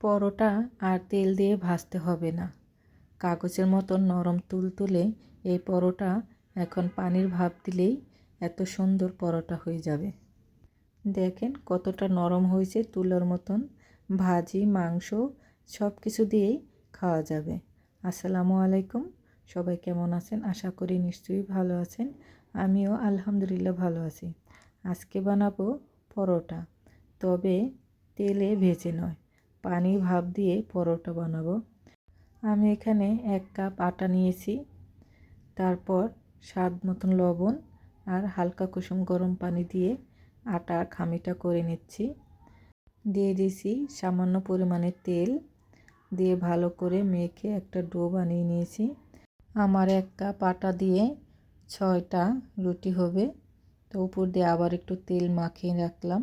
পরোটা আর তেল দিয়ে ভাজতে হবে না। কাগজের মতন নরম তুলতুলে এই পরোটা এখন পানির ভাপ দিলেই এত সুন্দর পরোটা হয়ে যাবে। দেখেন কতটা নরম হয়েছে তুলোর মতন। ভাজি, মাংস সব কিছু দিয়েই খাওয়া যাবে। আসসালামু আলাইকুম। সবাই কেমন আছেন? আশা করি নিশ্চয়ই ভালো আছেন। আমিও আলহামদুলিল্লাহ ভালো আছি। আজকে বানাবো পরোটা। তবে তেলে ভেজে নয়। পানি ভাপ দিয়ে পরোটা বানাবো। আমি এখানে এক কাপ আটা নিয়েছি। তারপর স্বাদ মতন লবণ আর হালকা কুসুম গরম পানি দিয়ে আটা খামিটা করে নিচ্ছি। দিয়ে দিয়েছি সামান্য পরিমাণে তেল। দিয়ে ভালো করে মেখে একটা ডো বানিয়ে নিয়েছি। আমার এক কাপ আটা দিয়ে ছয়টা রুটি হবে। তো উপর দিয়ে আবার একটু তেল মাখিয়ে রাখলাম।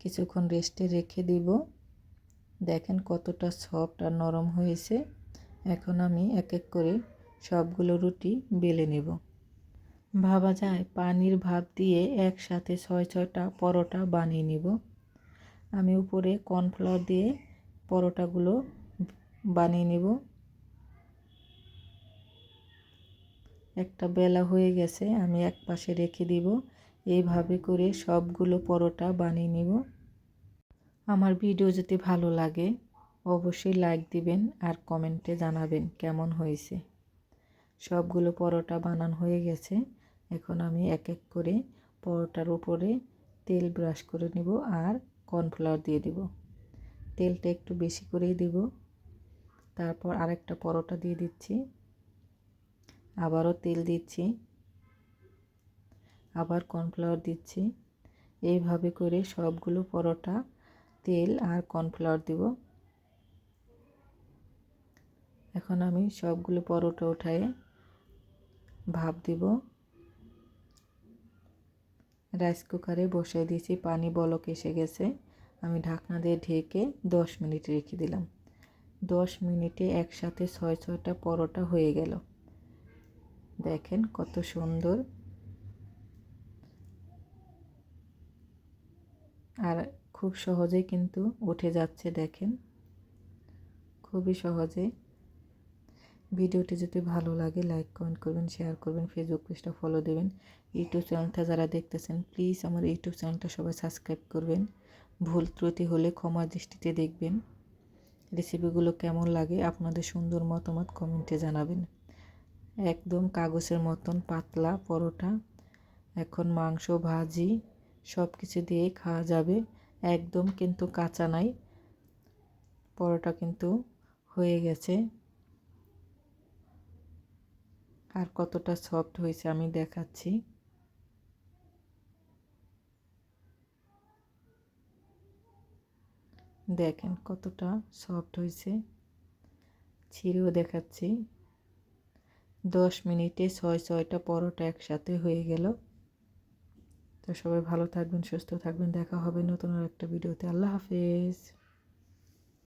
কিছুক্ষণ রেস্টে রেখে দিব। দেখেন কতটা সফট আর নরম হয়েছে। এখন আমি এক এক করে সবগুলো রুটি বেলে নেব। ভাবা যায় পানির ভাপ দিয়ে একসাথে ছয় ছয়টা পরোটা বানিয়ে নিব। আমি উপরে কর্নফ্লাওয়ার দিয়ে পরোটাগুলো বানিয়ে নেব। একটা বেলা হয়ে গেছে, আমি এক পাশে রেখে দিব। এইভাবে করে সবগুলো পরোটা বানিয়ে নিব। আমার ভিডিও যদি ভালো লাগে, অবশ্যই লাইক দিবেন আর কমেন্টে জানাবেন কেমন হয়েছে। সবগুলো পরোটা বানান হয়ে গেছে। এখন আমি এক এক করে পরোটার উপরে তেল ব্রাশ করে নেব আর কর্নফ্লাওয়ার দিয়ে দেব। তেলটা একটু বেশি করেই দেব। তারপর আরেকটা পরোটা দিয়ে দিচ্ছি। আবারও তেল দিচ্ছি। আবার কর্নফ্লাওয়ার দিচ্ছি। এইভাবে করে সবগুলো পরোটা তেল আর কর্নফ্লাওয়ার দিব। এখন আমি সবগুলো পরোটা উঠায়ে ভাপ দিব। রাইস কুকারে বসিয়ে দিয়েছি, পানি বলক এসে গেছে। আমি ঢাকনা দিয়ে ঢেকে দশ মিনিট রেখে দিলাম। দশ মিনিটে একসাথে ছয় ছয়টা পরোটা হয়ে গেল। দেখেন কত সুন্দর। আর খুব সহজেই কিন্তু উঠে যাচ্ছে দেখেন। খুবই সহজে। ভিডিওটি যদি ভালো লাগে, লাইক, কমেন্ট করবেন, শেয়ার করবেন ফেসবুক পেজটা ফলো দেবেন। ইউটিউব চ্যানেলটা যারা দেখতেছেন প্লিজ আমার ইউটিউব চ্যানেলটা সবাই সাবস্ক্রাইব করবেন। ভুল ত্রুটি হলে ক্ষমা দৃষ্টিতে দেখবেন। রেসিপিগুলো কেমন লাগে, আপনাদের সুন্দর মতামত কমেন্টে জানাবেন। একদম কাগজের মতন পাতলা পরোটা, এখন মাংস, ভাজি সব কিছু দিয়ে খাওয়া যাবে। একদম কিন্তু কাঁচা নাই। পরোটা কিন্তু হয়ে গেছে। আর কতটা সফট হয়েছে আমি দেখাচ্ছি। দেখেন কতটা সফট হয়েছে। ছিঁড়েও দেখাচ্ছি। দশ মিনিটে ছয় ছয়টা পরোটা একসাথে হয়ে গেল। তো সবাই ভালো থাকবেন সুস্থ থাকবেন। দেখা হবে নতুন একটা ভিডিওতে। আল্লাহ হাফেজ।